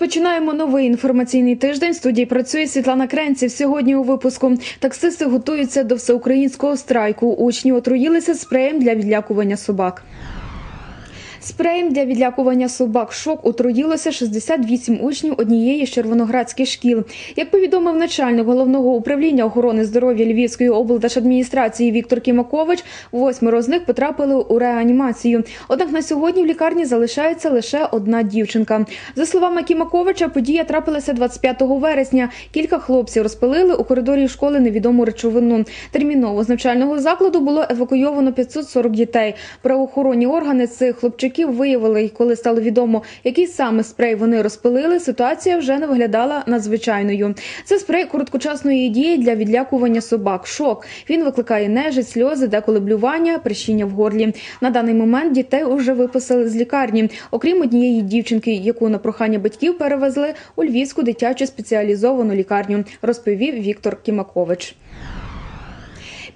Розпочинаємо новий інформаційний тиждень. В студії працює Світлана Кренців. Сьогодні у випуску таксисти готуються до всеукраїнського страйку. Учні отруїлися спреєм для відлякування собак. Спреєм для відлякування собак шок отруїлося 68 учнів однієї з червоноградських шкіл. Як повідомив начальник головного управління охорони здоров'я Львівської облдержадміністрації Віктор Кімакович, восьмеро з них потрапили у реанімацію. Однак на сьогодні в лікарні залишається лише одна дівчинка. За словами Кімаковича, подія трапилася 25 вересня. Кілька хлопців розпилили у коридорі школи невідому речовину. Терміново з навчального закладу було евакуйовано 540 дітей. Правоохоронні органи цих хлопчиків виявили, і коли стало відомо, який саме спрей вони розпилили, ситуація вже не виглядала надзвичайною. Це спрей короткочасної дії для відлякування собак. Шок він викликає нежить, сльози, деколи блювання, прищіння в горлі. На даний момент дітей уже виписали з лікарні, окрім однієї дівчинки, яку на прохання батьків перевезли у Львівську дитячу спеціалізовану лікарню, розповів Віктор Кімакович.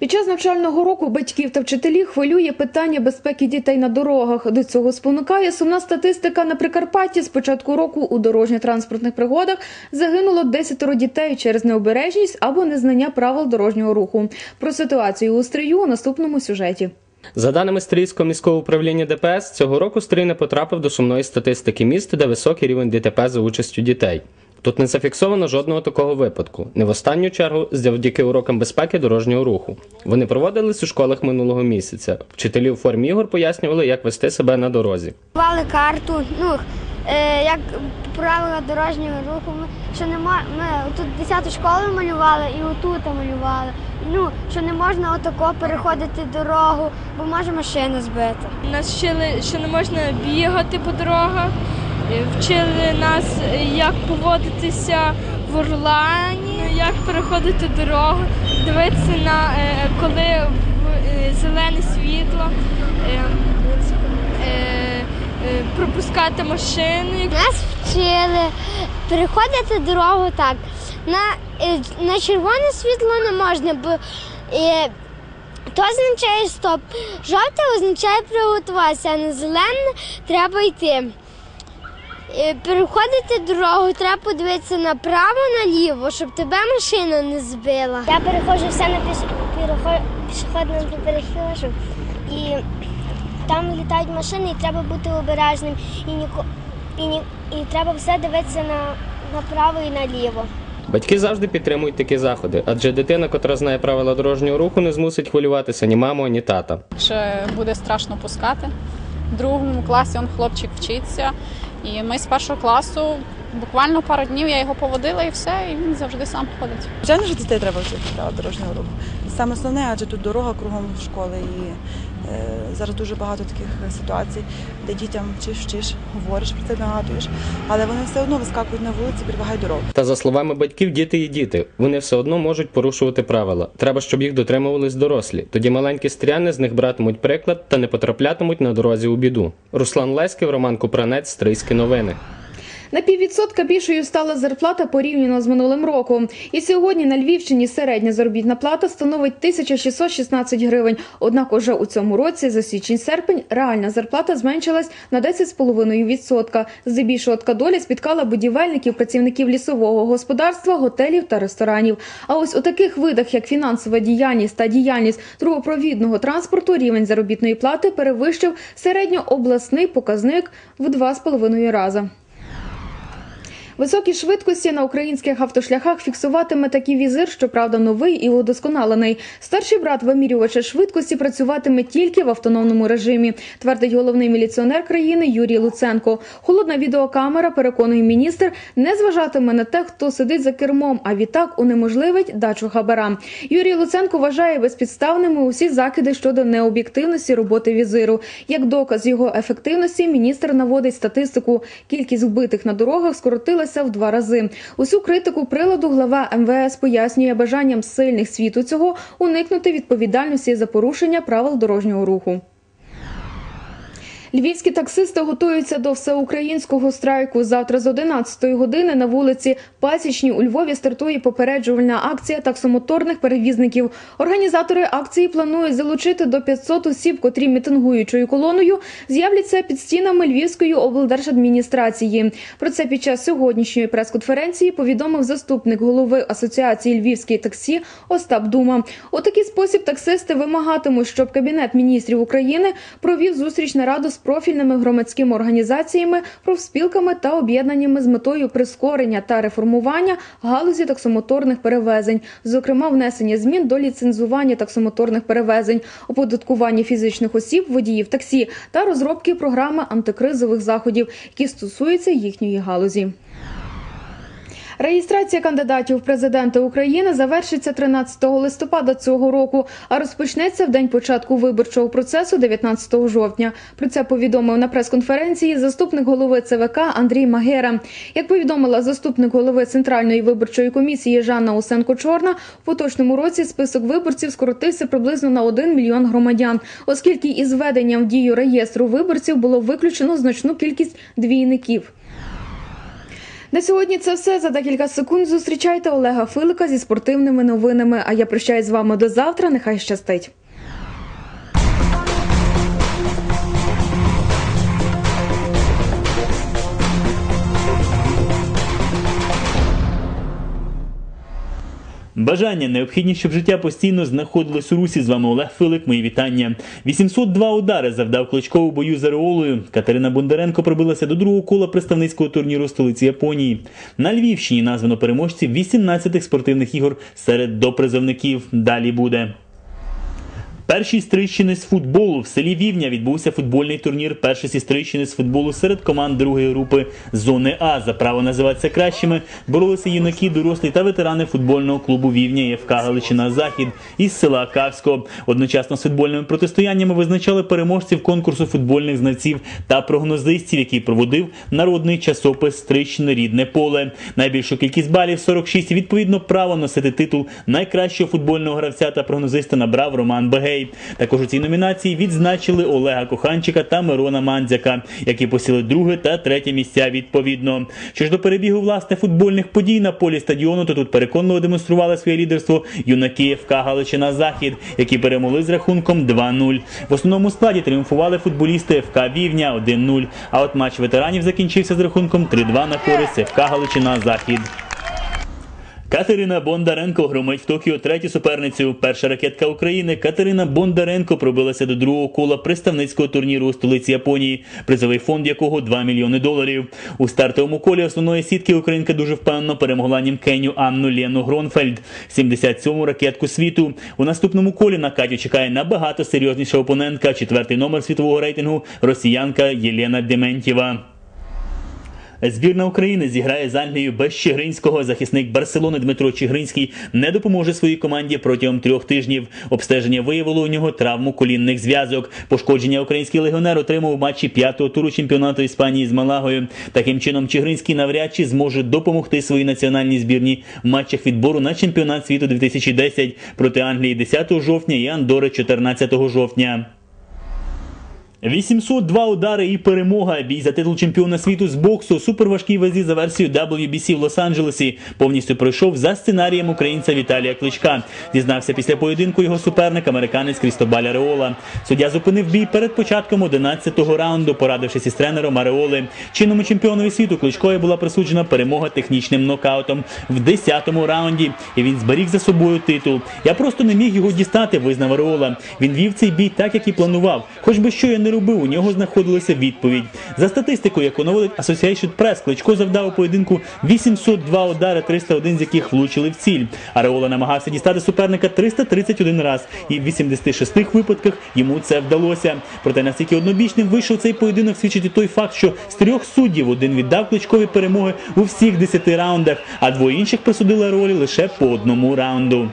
Під час навчального року батьків та вчителі хвилює питання безпеки дітей на дорогах. До цього спонукає сумна статистика на Прикарпатті. З початку року у дорожньо-транспортних пригодах загинуло 10 дітей через необережність або незнання правил дорожнього руху. Про ситуацію у стрію у наступному сюжеті. За даними Стрийського міського управління ДПС, цього року Стрий не потрапив до сумної статистики міст, де високий рівень ДТП за участю дітей. Тут не зафіксовано жодного такого випадку, не в останню чергу завдяки урокам безпеки дорожнього руху. Вони проводились у школах минулого місяця. Вчителі у формі ігор пояснювали, як вести себе на дорозі. Малювали карту, ну е, як правила дорожнього руху. Ми, що не мо- ми тут 10 школу малювали і отут малювали. Ну, що не можна отако переходити дорогу, бо може машина збити. Нас вчили, що не можна бігати по дорогах, вчили нас, е, як поводитися в орлані, як переходити дорогу, дивитися на е, коли е, зелене світло, е, е, е, пропускати машини. Нас вчили переходити дорогу так. На, е, на червоне світло не можна, бо е, то означає стоп. Жовте означає приготуватися, а на зелене треба йти. Е, Переходити дорогу, треба подивитися направо, наліво, щоб тебе машина не збила. Я переходжу все на пішохідному перехожу і там літають машини, і треба бути обережним. І, ніко, і, ні, і треба все дивитися на, направо і наліво. Батьки завжди підтримують такі заходи, адже дитина, котра знає правила дорожнього руху, не змусить хвилюватися ні маму, ні тата. ще буде страшно пускати. Другому класі он хлопчик вчиться. І ми з першого класу буквально пару днів я його поводила і все, і він завжди сам ходить. Звичайно, що дітей треба вчити правил дорожнього руху. Саме основне, адже тут дорога кругом школи. І е, зараз дуже багато таких ситуацій, де дітям вчиш, вчиш, говориш про це, нагадуєш, але вони все одно вискакують на вулиці, перебігають дорогу. Та за словами батьків, діти і діти, вони все одно можуть порушувати правила. Треба, щоб їх дотримувались дорослі. Тоді маленькі стріяни з них братимуть приклад та не потраплятимуть на дорозі у біду. Руслан Леськів, Роман Купранець, Стрийські новини. На піввідсотка більшою стала зарплата порівняно з минулим роком. І сьогодні на Львівщині середня заробітна плата становить 1616 гривень. Однак уже у цьому році за січень-серпень реальна зарплата зменшилась на 10,5%. Здебільшого така доля спіткала будівельників, працівників лісового господарства, готелів та ресторанів. А ось у таких видах, як фінансова діяльність та діяльність трубопровідного транспорту, рівень заробітної плати перевищив середньообласний показник в 2,5 рази. Високі швидкості на українських автошляхах фіксуватиме такий візир, щоправда, новий і удосконалений. Старший брат вимірювача швидкості працюватиме тільки в автономному режимі, твердить головний міліціонер країни Юрій Луценко. Холодна відеокамера, переконує міністр, не зважатиме на те, хто сидить за кермом, а відтак унеможливить дачу хабара. Юрій Луценко вважає безпідставними усі закиди щодо необ'єктивності роботи візиру. Як доказ його ефективності, міністр наводить статистику. Кількість вбитих на дорогах скоротилася в два рази. Усю критику приладу глава МВС пояснює бажанням сильних світу цього уникнути відповідальності за порушення правил дорожнього руху. Львівські таксисти готуються до всеукраїнського страйку. Завтра з 11 години на вулиці Пасічній у Львові стартує попереджувальна акція таксомоторних перевізників. Організатори акції планують залучити до 500 осіб, котрі мітингуючою колоною з'являться під стінами Львівської облдержадміністрації. Про це під час сьогоднішньої прес-конференції повідомив заступник голови Асоціації Львівської таксі Остап Дума. У такий спосіб таксисти вимагатимуть, щоб Кабінет міністрів України провів зустріч нараду з профільними громадськими організаціями, профспілками та об'єднаннями з метою прискорення та реформування галузі таксомоторних перевезень, зокрема внесення змін до ліцензування таксомоторних перевезень, оподаткування фізичних осіб, водіїв таксі та розробки програми антикризових заходів, які стосуються їхньої галузі. Реєстрація кандидатів в президенти України завершиться 13 листопада цього року, а розпочнеться в день початку виборчого процесу 19 жовтня. Про це повідомив на прес-конференції заступник голови ЦВК Андрій Магера. Як повідомила заступник голови Центральної виборчої комісії Жанна Усенко-Чорна, в поточному році список виборців скоротився приблизно на 1 мільйон громадян, оскільки із введенням в дію реєстру виборців було виключено значну кількість двійників. На сьогодні це все. За декілька секунд зустрічайте Олега Филика зі спортивними новинами. А я прощаюсь з вами до завтра. Нехай щастить. Бажання необхідні, щоб життя постійно знаходилось у русі. З вами Олег Филик. Мої вітання. 802 удари завдав Кличко у бою з Ареолою. Катерина Бондаренко пробилася до другого кола представницького турніру столиці Японії. На Львівщині названо переможців 18 спортивних ігор серед допризовників. Далі буде. Першій стрищини з футболу в селі Вівня відбувся футбольний турнір першості стрищини з футболу серед команд другої групи зони А. За право називатися кращими боролися юнаки, дорослі та ветерани футбольного клубу Вівня ЄФК Галичина Захід із села Кавського. Одночасно з футбольними протистояннями визначали переможців конкурсу футбольних знавців та прогнозистів, який проводив народний часопис Стрищини рідне поле. Найбільшу кількість балів 46 і відповідно право носити титул найкращого футбольного гравця та прогнозиста набрав Роман Бегей. Також у цій номінації відзначили Олега Коханчика та Мирона Мандзяка, які посіли друге та третє місця відповідно. Що ж до перебігу власне футбольних подій на полі стадіону, то тут переконливо демонстрували своє лідерство юнаки ФК Галичина Захід, які перемогли з рахунком 2-0. В основному складі тріумфували футболісти ФК Вівня 1-0. А от матч ветеранів закінчився з рахунком 3-2 на користь ФК Галичина Захід. Катерина Бондаренко громить в Токіо третю суперницю. Перша ракетка України Катерина Бондаренко пробилася до другого кола представницького турніру у столиці Японії, призовий фонд якого 2 мільйони доларів. У стартовому колі основної сітки Українка дуже впевнено перемогла німкеню Анну Лену Гронфельд, 77-му ракетку світу. У наступному колі на Катю чекає набагато серйозніша опонентка. Четвертий номер світового рейтингу росіянка Єлена Дементєва. Збірна України зіграє з Англією без Чигринського. Захисник Барселони Дмитро Чигринський не допоможе своїй команді протягом трьох тижнів. Обстеження виявило у нього травму колінних зв'язок. Пошкодження український легіонер отримав у матчі п'ятого туру чемпіонату Іспанії з Малагою. Таким чином, Чигринський навряд чи зможе допомогти своїй національній збірні в матчах відбору на чемпіонат світу 2010 проти Англії 10 жовтня і Андори 14 жовтня. 802 удари і перемога. Бій за титул чемпіона світу з боксу у суперважкій вазі за версією WBC в Лос-Анджелесі повністю пройшов за сценарієм українця Віталія Кличка. Дізнався після поєдинку його суперник американець Крістобаль Ареола. Суддя зупинив бій перед початком 11-го раунду, порадившись із тренером Ареоли. Чинному чемпіонові світу Кличкові була присуджена перемога технічним нокаутом в 10-му раунді, і він зберіг за собою титул. Я просто не міг його дістати, визнав Ареола. Він вів цей бій так, як і планував. Хоч би що я не робив, у нього знаходилася відповідь. За статистикою, яку наводить Associated Press, Кличко завдав у поєдинку 802 удари, 301 з яких влучили в ціль. Ареола намагався дістати суперника 331 раз, і в 86 випадках йому це вдалося. Проте наскільки однобічним вийшов цей поєдинок, свідчить і той факт, що з трьох суддів один віддав Кличкові перемоги у всіх 10 раундах, а двоє інших присудили Ареолі лише по одному раунду.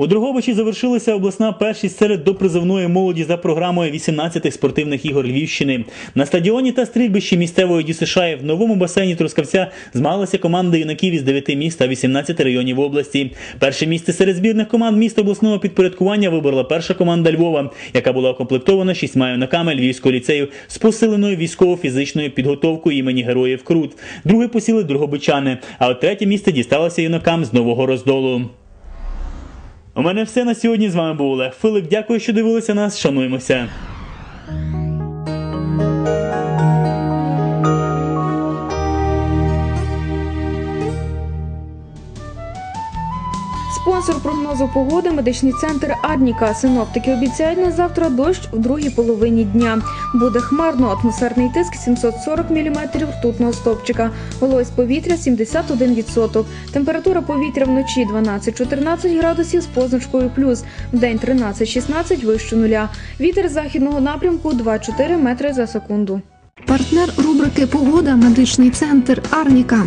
У Дрогобичі завершилася обласна першість серед допризовної молоді за програмою 18 спортивних ігор Львівщини. На стадіоні та стрільбищі місцевої ДЮСШ в новому басейні Трускавця змагалася команда юнаків із 9 міст та 18 районів області. Перше місце серед збірних команд міст обласного підпорядкування виборола перша команда Львова, яка була укомплектована шістьма юнаками Львівського ліцею з посиленою військово-фізичною підготовкою імені Героїв Крут. Друге посіли дрогобичани, а от третє місце дісталося юнакам з нового роздолу. У мене все на сьогодні. З вами був Олег Филип. Дякую, що дивилися нас. Шануємося. Спонсор прогнозу погоди медичний центр Адніка. Синоптики обіцяють на завтра дощ у другій половині дня. Буде хмарно, атмосферний тиск 740 мм ртутного стопчика. Вологість повітря 71%. Температура повітря вночі 12-14 градусів з позначкою плюс. Вдень 13-16 вище нуля. Вітер західного напрямку 2-4 метри за секунду. Партнер рубрики Погода медичний центр Арніка.